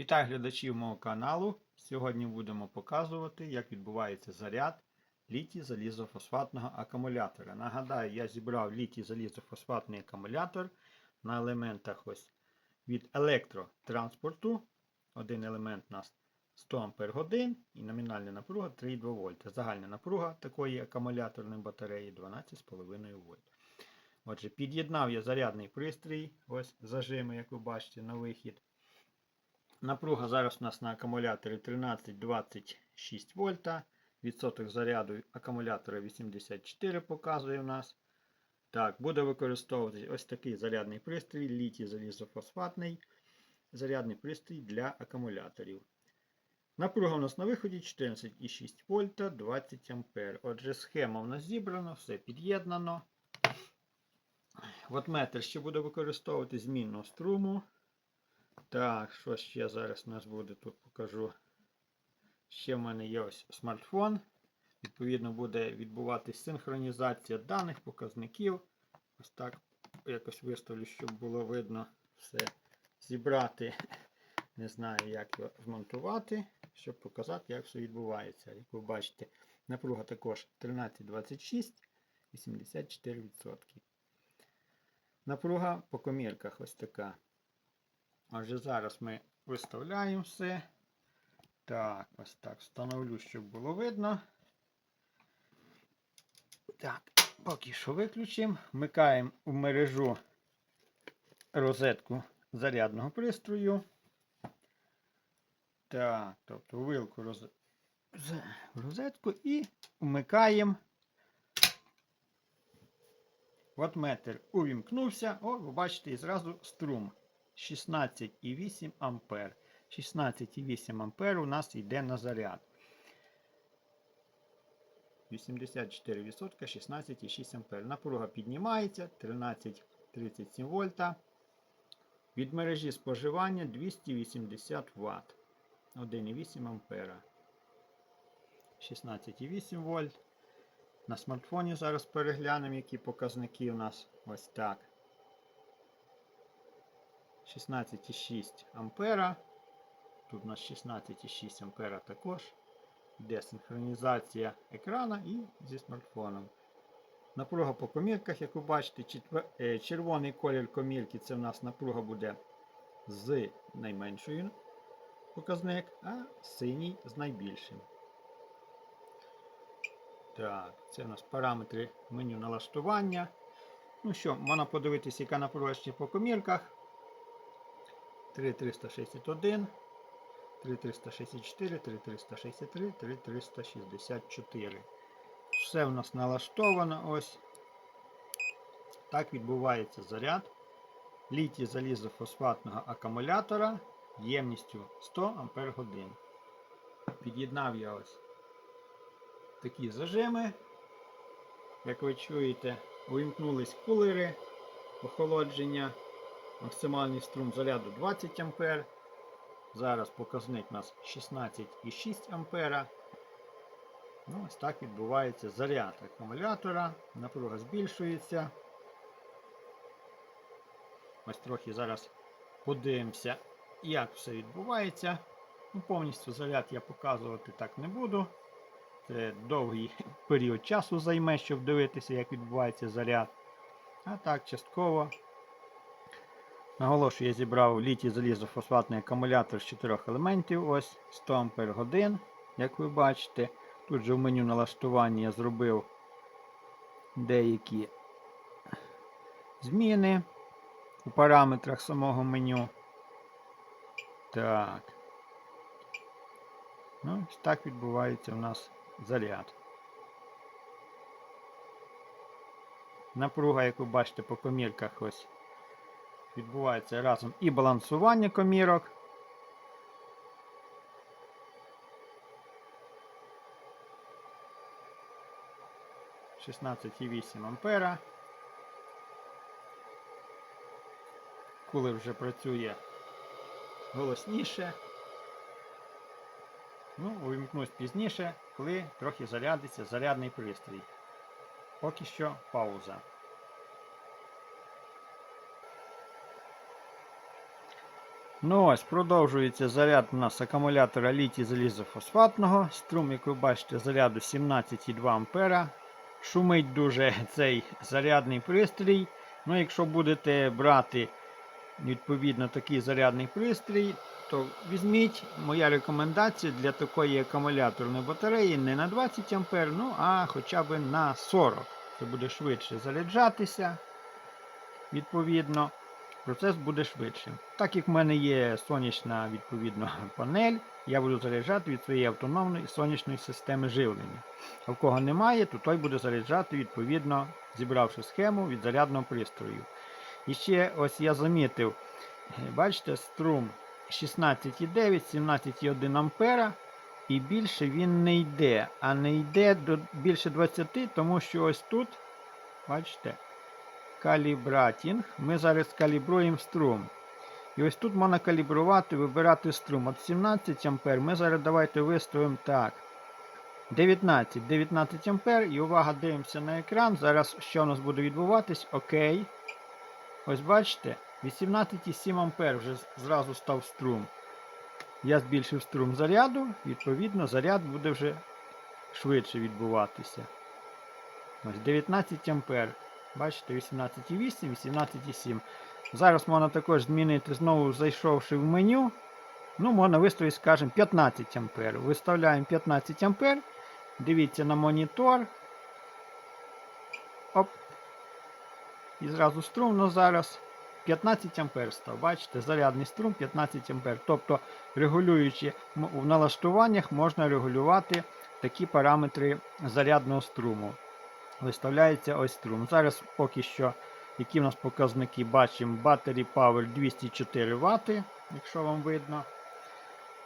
Вітаю глядачів мого каналу. Сьогодні будемо показувати, як відбувається заряд літій залізофосфатного акумулятора. Нагадаю, я зібрав літій залізофосфатний акумулятор на елементах ось від електротранспорту. Один елемент у нас 100 Ах і номінальна напруга 3,2 вольта. Загальна напруга такої акумуляторної батареї 12,5 вольт. Отже, під'єднав я зарядний пристрій, ось зажими, як ви бачите, на вихід. Напруга зараз у нас на акумуляторі 13,26 вольта. Відсоток заряду акумулятора 84 показує у нас. Так, буде використовуватися ось такий зарядний пристрій, літій залізофосфатний зарядний пристрій для акумуляторів. Напруга у нас на виході 14,6 вольта 20 ампер. Отже, схема у нас зібрана, все під'єднано. Ватметр ще буде використовувати змінну струму. Так, що ще зараз у нас буде, тут покажу. Ще в мене є ось смартфон. Відповідно, буде відбуватись синхронізація даних, показників. Ось так якось виставлю, щоб було видно все. Зібрати. Не знаю, як його змонтувати, щоб показати, як все відбувається. Як ви бачите, напруга також 13,26, 84%. Напруга по комірках ось така. Отже, зараз ми виставляємо все. Так, ось так встановлю, щоб було видно. Так, поки що виключимо. Вмикаємо в мережу розетку зарядного пристрою. Так, тобто вилку роз... розетку і вмикаємо. Ватметр увімкнувся. О, ви бачите, і зразу струм. 16,8 ампер. 16,8 ампер у нас йде на заряд. 84%, 16,6 ампер. Напруга піднімається 13,37 вольта. Від мережі споживання 280 Вт. 1,8 ампера. 16,8 вольт. На смартфоні зараз переглянемо, які показники у нас ось так. 16,6 ампера. Тут у нас 16,6 ампера також. Йде синхронізація екрана і зі смартфоном. Напруга по комірках, як ви бачите, е, червоний колір комірки це у нас напруга буде з найменшою показник, а синій з найбільшим. Так, це у нас параметри меню налаштування. Ну що, можна подивитися, яка напруга ще по комірках. 3361, 3364, 3363, 3364. Все в нас налаштовано. Ось. Так відбувається заряд літій залізофосфатного акумулятора ємністю 100 Ах. Під'єднав я ось такі зажими. Як ви чуєте, увімкнулись кулери охолодження. Максимальний струм заряду 20 А. Зараз показник у нас 16,6 А. Ну, Ось так відбувається заряд акумулятора. Напруга збільшується. Ось трохи зараз подивимося, як все відбувається. Ну, Повністю заряд я показувати так не буду. Це довгий період часу займе, щоб дивитися, як відбувається заряд. А так, частково. Наголошую, я зібрав літій залізофосфатний акумулятор з 4 елементів. Ось 100 Ампер годин, як ви бачите. Тут же в меню налаштування я зробив деякі зміни у параметрах самого меню. Так. Ну, так відбувається у нас заряд. Напруга, як ви бачите, по комірках ось відбувається разом і балансування комірок. Шістнадцять і вісім ампера. Кулер вже працює голосніше. Ну, увімкнусь пізніше, коли трохи зарядиться зарядний пристрій. Поки що пауза. Ну ось, продовжується заряд у нас акумулятора літій залізофосфатного. Струм, як ви бачите, заряду 17,2 А. Шумить дуже цей зарядний пристрій. Ну, якщо будете брати відповідно такий зарядний пристрій, то візьміть моя рекомендація для такої акумуляторної батареї не на 20 А, ну а хоча б на 40. Це буде швидше заряджатися. Відповідно, процес буде швидшим. Так як в мене є сонячна відповідно панель, я буду заряджати від своєї автономної сонячної системи живлення. А в кого немає, то той буде заряджати відповідно, зібравши схему від зарядного пристрою. І ще ось я замітив, бачите, струм 16,9, 17,1 ампера. І більше він не йде, а не йде до більше 20, тому що ось тут, бачите, калібратінг. Ми зараз калібруємо струм. І ось тут можна калібрувати, вибирати струм. От 17 ампер. Ми зараз давайте виставимо так. 19 19 ампер. І увага, дивимося на екран. Зараз що у нас буде відбуватись? Окей. Ось бачите, 18,7 ампер вже зразу став струм. Я збільшив струм заряду, відповідно, заряд буде вже швидше відбуватися. Ось 19 ампер. Бачите, 18,8, 18,7. Зараз можна також змінити, знову зайшовши в меню. Ну, можна виставити, скажімо, 15 ампер. Виставляємо 15 ампер. Дивіться на монітор. Оп. І зразу струм ну, зараз 15 ампер став. Бачите, зарядний струм 15 ампер. Тобто, регулюючи в налаштуваннях, можна регулювати такі параметри зарядного струму. Виставляється ось струм. Зараз поки що, які в нас показники бачимо, Battery Power 204 Вт, якщо вам видно.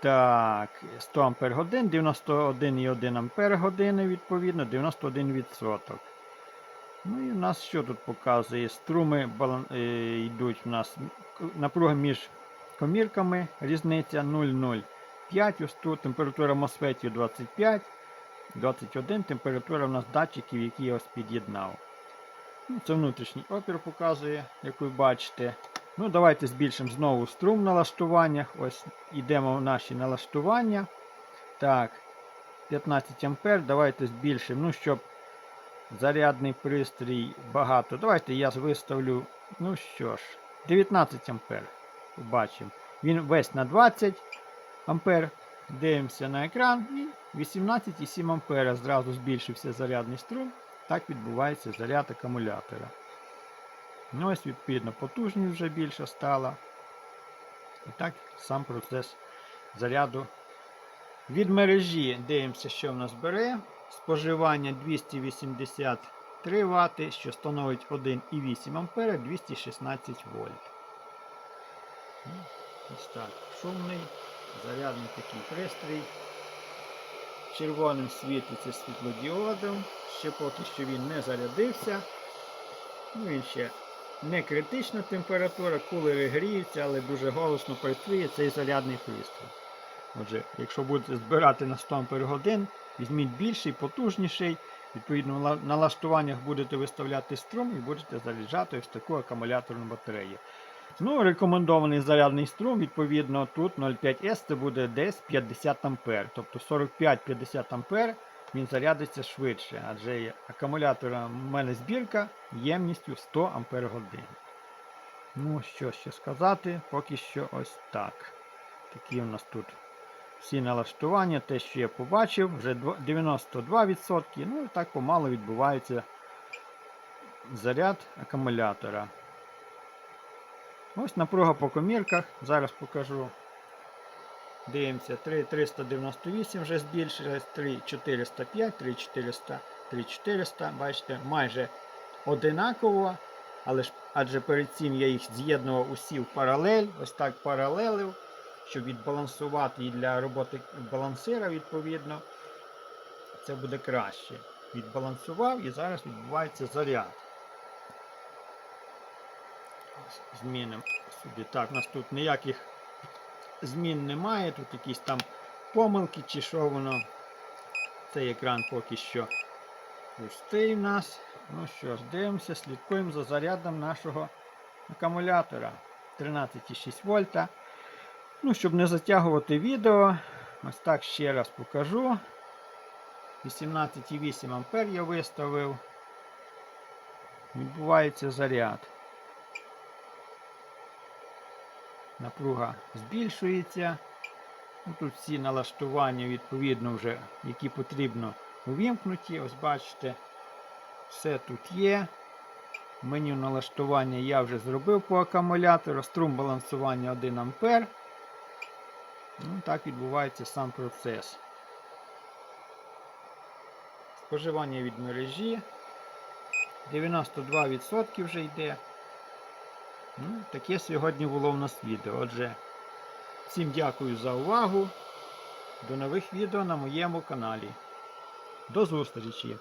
Так, 100 Ампер годин, 91,1 Ампер години, відповідно, 91%. Ну і в нас що тут показує? Струми балан... е, йдуть у нас напруга між комірками, різниця 0,05. Ось тут температура мосфетів 25, 21, температура у нас датчиків, які я ось під'єднав. Ну, це внутрішній опір показує, як ви бачите. Ну, давайте збільшимо знову струм в налаштуваннях. Ось йдемо в наші налаштування. Так, 15 ампер. Давайте збільшимо, ну, щоб зарядний пристрій багато. Давайте я виставлю, ну що ж, 19 ампер. Побачимо. Він весь на 20 ампер. Дивимося на екран і 18,7 ампера. Зразу збільшився зарядний струм. Так відбувається заряд акумулятора. Ну, ось, відповідно, потужність вже більше стала. І так сам процес заряду. Від мережі дивимося, що в нас бере. Споживання 283 Вт, що становить 1,8 А 216 вольт. Ну, Ось так. Шумний, зарядний такий пристрій. Червоним світиться світлодіодом. Ще поки що він не зарядився. Ну, він ще не критична температура, кулери гріються, але дуже голосно працює цей зарядний пристрій. Отже, якщо будете збирати на 100 Ах, візьміть більший, потужніший. Відповідно, в ла- налаштуваннях будете виставляти струм і будете заряджати ось таку акумуляторну батарею. Ну, рекомендований зарядний струм, відповідно, тут 0,5С це буде десь 50 А. Тобто 45-50 А він зарядиться швидше, адже акумулятора в мене збірка ємністю 100 Ах. Ну, що ще сказати, поки що ось так. Такі у нас тут всі налаштування, те, що я побачив, вже 92%. Ну і так помало відбувається заряд акумулятора. Ось напруга по комірках. Зараз покажу. Дивимося, 3,398 вже збільшилось, 3,405, 3,400, 3,400. Бачите, майже одинаково. Але ж адже перед цим я їх з'єднував усі в паралель, ось так паралелив, щоб відбалансувати і для роботи балансира, відповідно, це буде краще. Відбалансував і зараз відбувається заряд. Змінимо сюди. Так, у нас тут ніяких змін немає, тут якісь там помилки чи що воно. Цей екран поки що пустий в нас. Ну що ж, дивимося, слідкуємо за зарядом нашого акумулятора 13,6 вольта. Ну, щоб не затягувати відео, ось так ще раз покажу. 18,8 ампер я виставив. Відбувається заряд. Напруга збільшується. Ну, тут всі налаштування, відповідно, вже, які потрібно увімкнуті. Ось бачите, все тут є. Меню налаштування я вже зробив по акумулятору. Струм балансування 1 ампер. Ну, так відбувається сам процес. Споживання від мережі. 92% вже йде. Ну, таке сьогодні було в нас відео. Отже, всім дякую за увагу. До нових відео на моєму каналі. До зустрічі!